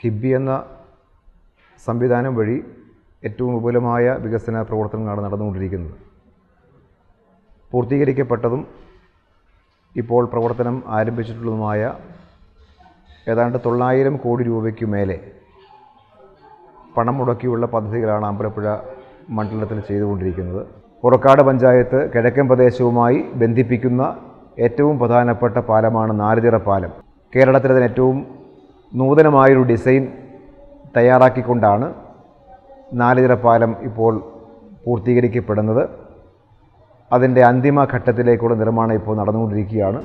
കിബി എന്ന സംവിധാനം വഴി ഏറ്റവും വിപുലമായ വികസന പ്രവർത്തനങ്ങളാണ് നടന്നുകൊണ്ടിരിക്കുന്നത്. പൂർത്തീകരിക്കപ്പെട്ടതും ഇപ്പോൾ പ്രവർത്തനം ആരംഭിച്ചിട്ടുള്ളതുമായ ഏതാണ്ട് തൊള്ളായിരം കോടി രൂപയ്ക്ക് മേലെ പണം മുടക്കിയുള്ള പദ്ധതികളാണ് അമ്പലപ്പുഴ മണ്ഡലത്തിൽ ചെയ്തുകൊണ്ടിരിക്കുന്നത്. പുറക്കാട് പഞ്ചായത്ത് കിഴക്കൻ പ്രദേശവുമായി ബന്ധിപ്പിക്കുന്ന ഏറ്റവും പ്രധാനപ്പെട്ട പാലമാണ് നാരുതിറ പാലം. കേരളത്തിലെ തന്നെ ഏറ്റവും നൂതനമായൊരു ഡിസൈൻ തയ്യാറാക്കിക്കൊണ്ടാണ് നാലുതിറ പാലം ഇപ്പോൾ പൂർത്തീകരിക്കപ്പെടുന്നത്. അതിന്റെ അന്തിമ ഘട്ടത്തിലേക്കുള്ള നിർമ്മാണം ഇപ്പോൾ നടന്നുകൊണ്ടിരിക്കുകയാണ്.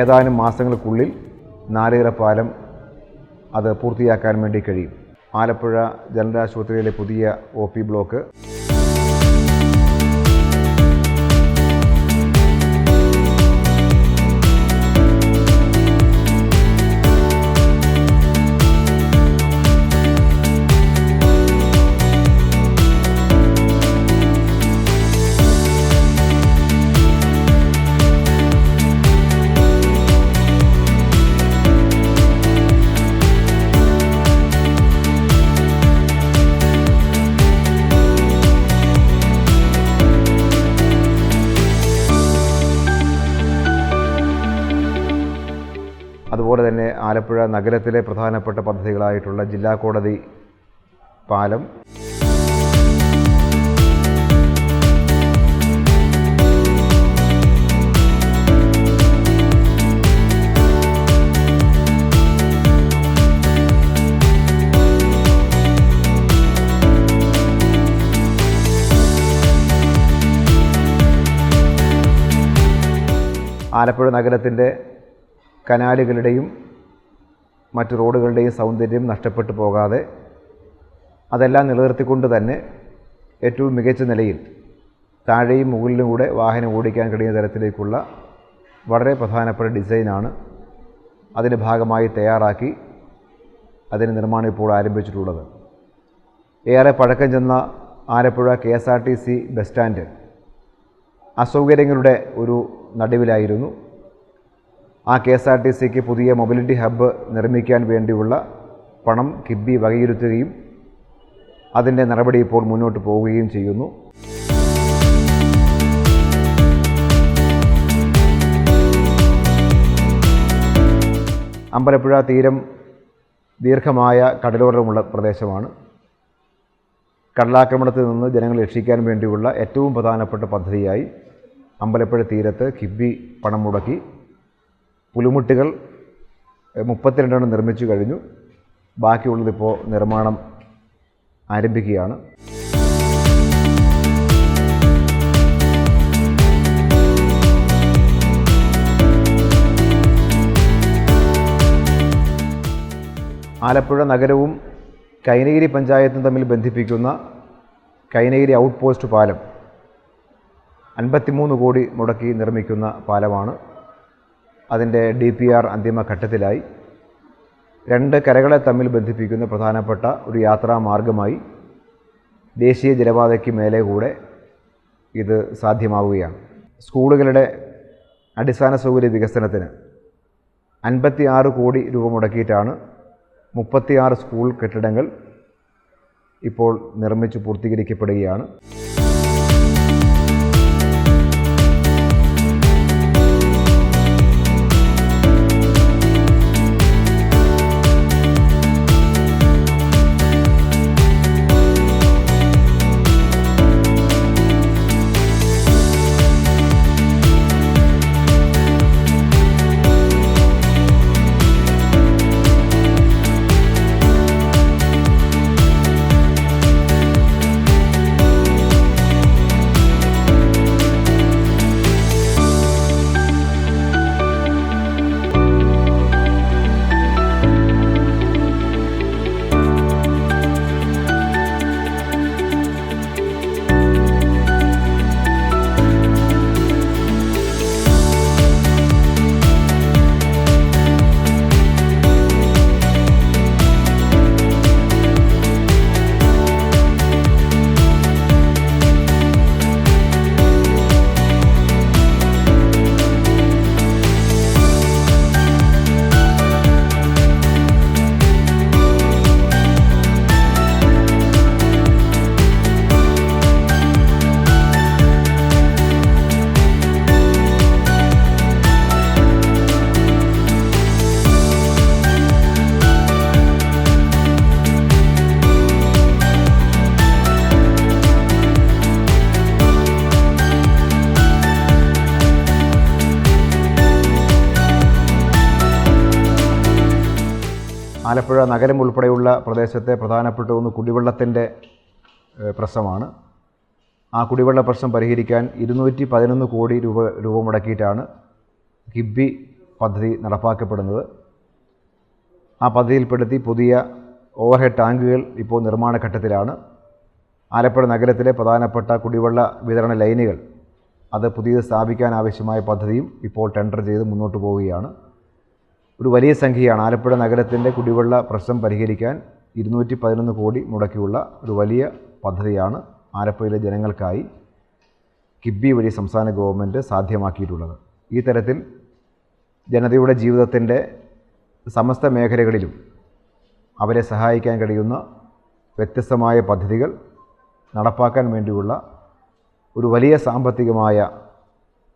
ഏതാനും മാസങ്ങൾക്കുള്ളിൽ നാലുകര പാലം അത് പൂർത്തിയാക്കാൻ വേണ്ടി കഴിയും. ആലപ്പുഴ ജനറൽ ആശുപത്രിയിലെ പുതിയ ഒ ബ്ലോക്ക് ആലപ്പുഴ നഗരത്തിലെ പ്രധാനപ്പെട്ട പദ്ധതികളായിട്ടുള്ള ജില്ലാ കോടതി പാലം. ആലപ്പുഴ നഗരത്തിന്റെ കനാലുകളുടെയും മറ്റ് റോഡുകളുടെയും സൗന്ദര്യം നഷ്ടപ്പെട്ടു പോകാതെ അതെല്ലാം നിലനിർത്തിക്കൊണ്ട് തന്നെ ഏറ്റവും മികച്ച നിലയിൽ താഴെയും മുകളിലും കൂടെ വാഹനം ഓടിക്കാൻ കഴിയുന്ന തരത്തിലേക്കുള്ള വളരെ പ്രധാനപ്പെട്ട ഡിസൈനാണ് അതിന്റെ ഭാഗമായി തയ്യാറാക്കി അതിന് നിർമ്മാണം ഇപ്പോൾ ആരംഭിച്ചിട്ടുള്ളത്. ഏറെ പഴക്കം ചെന്ന Alappuzha K S R T C bus stand അസൗകര്യങ്ങളുടെ ഒരു നടുവിലായിരുന്നു. ആ കെ എസ് ആർ ടി സിക്ക് പുതിയ മൊബിലിറ്റി ഹബ്ബ് നിർമ്മിക്കാൻ വേണ്ടിയുള്ള പണം കിബി വകയിരുത്തുകയും അതിന്റെ നടപടി ഇപ്പോൾ മുന്നോട്ട് പോവുകയും ചെയ്യുന്നു. അമ്പലപ്പുഴ തീരം ദീർഘമായ കടലോരമുള്ള പ്രദേശമാണ്. കടലാക്രമണത്തിൽ നിന്ന് ജനങ്ങളെ രക്ഷിക്കാൻ വേണ്ടിയുള്ള ഏറ്റവും പ്രധാനപ്പെട്ട പദ്ധതിയായി അമ്പലപ്പുഴ തീരത്ത് കിബി പണം മുടക്കി. പുലിമുട്ടുകൾ മുപ്പത്തിരണ്ടെണ്ണം നിർമ്മിച്ചു കഴിഞ്ഞു. ബാക്കിയുള്ളതിപ്പോൾ നിർമ്മാണം ആരംഭിക്കുകയാണ്. ആലപ്പുഴ നഗരവും കൈനഗിരി പഞ്ചായത്തും തമ്മിൽ ബന്ധിപ്പിക്കുന്ന കൈനഗിരി ഔട്ട് പോസ്റ്റ് പാലം അൻപത്തിമൂന്ന് കോടി മുടക്കി നിർമ്മിക്കുന്ന പാലമാണ്. അതിന്റെ ഡി പി ആർ അന്തിമഘട്ടത്തിലായി. രണ്ട് കരകളെ തമ്മിൽ ബന്ധിപ്പിക്കുന്ന പ്രധാനപ്പെട്ട ഒരു യാത്രാ മാർഗമായി ദേശീയ ജലപാതയ്ക്ക് മേലെ കൂടെ ഇത് സാധ്യമാവുകയാണ്. സ്കൂളുകളുടെ അടിസ്ഥാന സൗകര്യ വികസനത്തിന് അൻപത്തി ആറ് കോടി രൂപ മുടക്കിയിട്ടാണ് മുപ്പത്തിയാറ് സ്കൂൾ കെട്ടിടങ്ങൾ ഇപ്പോൾ നിർമ്മിച്ച് പൂർത്തീകരിക്കപ്പെടുകയാണ്. ആലപ്പുഴ നഗരം ഉൾപ്പെടെയുള്ള പ്രദേശത്തെ പ്രധാനപ്പെട്ട ഒന്ന് കുടിവെള്ളത്തിന്റെ പ്രശ്നമാണ്. ആ കുടിവെള്ള പ്രശ്നം പരിഹരിക്കാൻ ഇരുന്നൂറ്റി പതിനൊന്ന് കോടി രൂപ രൂപ മുടക്കിയിട്ടാണ് കിബി പദ്ധതി നടപ്പാക്കപ്പെടുന്നത്. ആ പദ്ധതിയിൽപ്പെടുത്തി പുതിയ ഓവർഹെഡ് ടാങ്കുകൾ ഇപ്പോൾ നിർമ്മാണ ഘട്ടത്തിലാണ്. ആലപ്പുഴ നഗരത്തിലെ പ്രധാനപ്പെട്ട കുടിവെള്ള വിതരണ ലൈനുകൾ അത് പുതിയത് സ്ഥാപിക്കാൻ ആവശ്യമായ പദ്ധതിയും ഇപ്പോൾ ടെൻഡർ ചെയ്ത് മുന്നോട്ട് പോവുകയാണ്. ഒരു വലിയ സംഖ്യയാണ്. ആലപ്പുഴ നഗരത്തിന്റെ കുടിവെള്ള പ്രശ്നം പരിഹരിക്കാൻ ഇരുന്നൂറ്റി പതിനൊന്ന് കോടി മുടക്കിയുള്ള ഒരു വലിയ പദ്ധതിയാണ് ആലപ്പുഴയിലെ ജനങ്ങൾക്കായി കിബി വഴി സംസ്ഥാന ഗവൺമെന്റ് സാധ്യമാക്കിയിട്ടുള്ളത്. ഈ തരത്തിൽ ജനതയുടെ ജീവിതത്തിന്റെ സമസ്ത മേഖലകളിലും അവരെ സഹായിക്കാൻ കഴിയുന്ന വ്യത്യസ്തമായ പദ്ധതികൾ നടപ്പാക്കാൻ വേണ്ടിയുള്ള ഒരു വലിയ സാമ്പത്തികമായ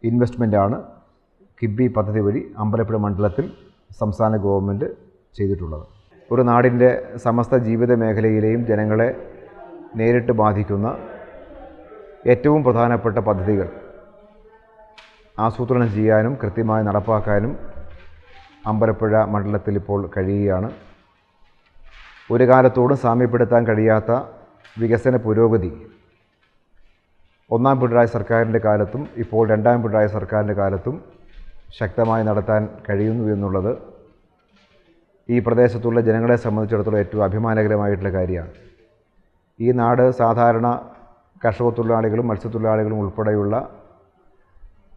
ഇൻവെസ്റ്റ്മെന്റാണ് കിബി പദ്ധതി വഴി അമ്പലപ്പുഴ മണ്ഡലത്തിൽ സംസ്ഥാന ഗവൺമെന്റ് ചെയ്തിട്ടുള്ളത്. ഒരു നാടിന്റെ സമസ്ത ജീവിത മേഖലയിലെയും ജനങ്ങളെ നേരിട്ട് ബാധിക്കുന്ന ഏറ്റവും പ്രധാനപ്പെട്ട പദ്ധതികൾ ആസൂത്രണം ചെയ്യാനും കൃത്യമായി നടപ്പാക്കാനും അമ്പലപ്പുഴ മണ്ഡലത്തിൽ ഇപ്പോൾ കഴിയുകയാണ്. ഒരു കാലത്തോടും സാമ്യപ്പെടുത്താൻ കഴിയാത്ത വികസന പുരോഗതി ഒന്നാം പിണറായി സർക്കാരിന്റെ കാലത്തും ഇപ്പോൾ രണ്ടാം പിണറായി സർക്കാരിന്റെ കാലത്തും ശക്തമായി നടത്താൻ കഴിയുന്നു എന്നുള്ളത് ഈ പ്രദേശത്തുള്ള ജനങ്ങളെ സംബന്ധിച്ചിടത്തോളം ഏറ്റവും അഭിമാനകരമായിട്ടുള്ള കാര്യമാണ്. ഈ നാട് സാധാരണ കർഷക തൊഴിലാളികളും മത്സ്യത്തൊഴിലാളികളും ഉൾപ്പെടെയുള്ള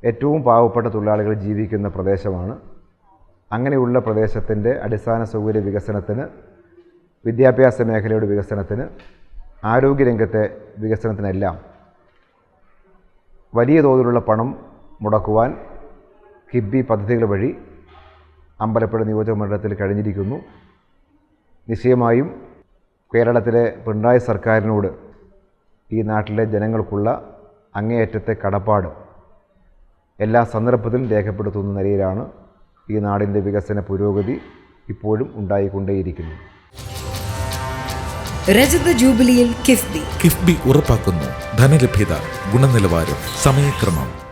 ഏറ്റവും പാവപ്പെട്ട തൊഴിലാളികൾ ജീവിക്കുന്ന പ്രദേശമാണ്. അങ്ങനെയുള്ള പ്രദേശത്തിന്റെ അടിസ്ഥാന സൗകര്യ വികസനത്തിന് വിദ്യാഭ്യാസ മേഖലയുടെ വികസനത്തിന് ആരോഗ്യരംഗത്തെ വികസനത്തിനെല്ലാം വലിയ തോതിലുള്ള പണം മുടക്കുവാൻ കിബി പദ്ധതികൾ വഴി അമ്പലപ്പുഴ നിയോജക മണ്ഡലത്തിൽ കഴിഞ്ഞിരിക്കുന്നു. നിശ്ചയമായും കേരളത്തിലെ പിണറായി സർക്കാരിനോട് ഈ നാട്ടിലെ ജനങ്ങൾക്കുള്ള അങ്ങേയറ്റത്തെ കടപ്പാട് എല്ലാ സന്ദർഭത്തിലും രേഖപ്പെടുത്തുന്ന നിലയിലാണ് ഈ നാടിന്റെ വികസന പുരോഗതി ഇപ്പോഴും ഉണ്ടായിക്കൊണ്ടേയിരിക്കുന്നു രജത ജൂബിലിയിൽ കിഫ്ബി. കിഫ്ബി ഉറപ്പാക്കുന്നു. ധനലഭ്യത ഗുണനിലവാരം സമയക്രമം.